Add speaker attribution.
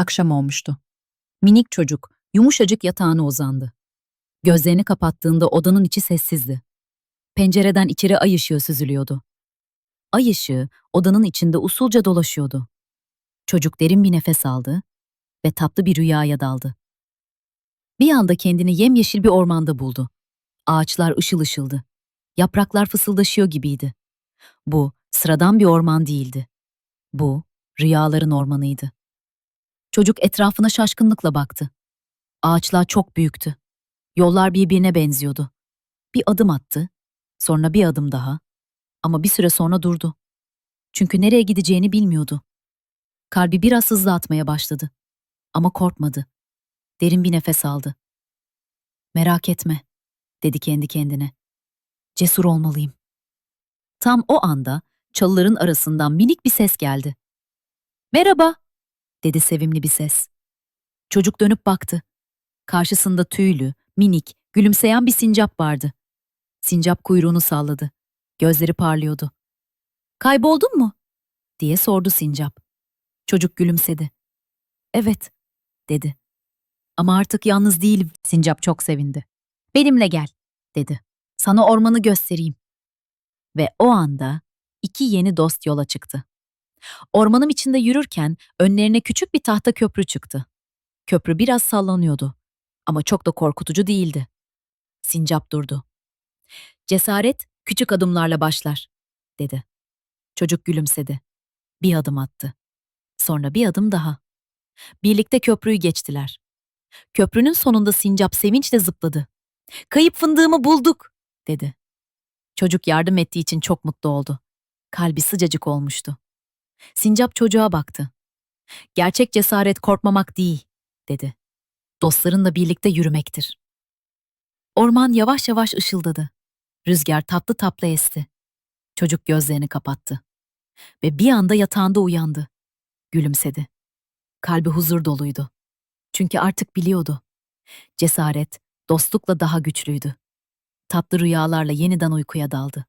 Speaker 1: Akşam olmuştu. Minik çocuk yumuşacık yatağına uzandı. Gözlerini kapattığında odanın içi sessizdi. Pencereden içeri ay ışığı süzülüyordu. Ay ışığı odanın içinde usulca dolaşıyordu. Çocuk derin bir nefes aldı ve tatlı bir rüyaya daldı. Bir anda kendini yemyeşil bir ormanda buldu. Ağaçlar ışıl ışıldı. Yapraklar fısıldaşıyor gibiydi. Bu sıradan bir orman değildi. Bu rüyaların ormanıydı. Çocuk etrafına şaşkınlıkla baktı. Ağaçlar çok büyüktü. Yollar birbirine benziyordu. Bir adım attı, sonra bir adım daha. Ama bir süre sonra durdu. Çünkü nereye gideceğini bilmiyordu. Kalbi biraz hızlı atmaya başladı. Ama korkmadı. Derin bir nefes aldı. Merak etme, dedi kendi kendine. Cesur olmalıyım. Tam o anda çalıların arasından minik bir ses geldi. Merhaba, dedi sevimli bir ses. Çocuk dönüp baktı. Karşısında tüylü, minik, gülümseyen bir sincap vardı. Sincap kuyruğunu salladı. Gözleri parlıyordu. Kayboldun mu? diye sordu sincap. Çocuk gülümsedi. Evet, dedi. Ama artık yalnız değilim. Sincap çok sevindi. Benimle gel, dedi. Sana ormanı göstereyim. Ve o anda iki yeni dost yola çıktı. Ormanın içinde yürürken önlerine küçük bir tahta köprü çıktı. Köprü biraz sallanıyordu ama çok da korkutucu değildi. Sincap durdu. Cesaret küçük adımlarla başlar, dedi. Çocuk gülümsedi. Bir adım attı. Sonra bir adım daha. Birlikte köprüyü geçtiler. Köprünün sonunda sincap sevinçle zıpladı. Kayıp fındığımı bulduk, dedi. Çocuk yardım ettiği için çok mutlu oldu. Kalbi sıcacık olmuştu. Sincap çocuğa baktı. Gerçek cesaret korkmamak değil, dedi. Dostlarınla birlikte yürümektir. Orman yavaş yavaş ışıldadı. Rüzgar tatlı tatlı esti. Çocuk gözlerini kapattı. Ve bir anda yatağında uyandı. Gülümsedi. Kalbi huzur doluydu. Çünkü artık biliyordu. Cesaret, dostlukla daha güçlüydü. Tatlı rüyalarla yeniden uykuya daldı.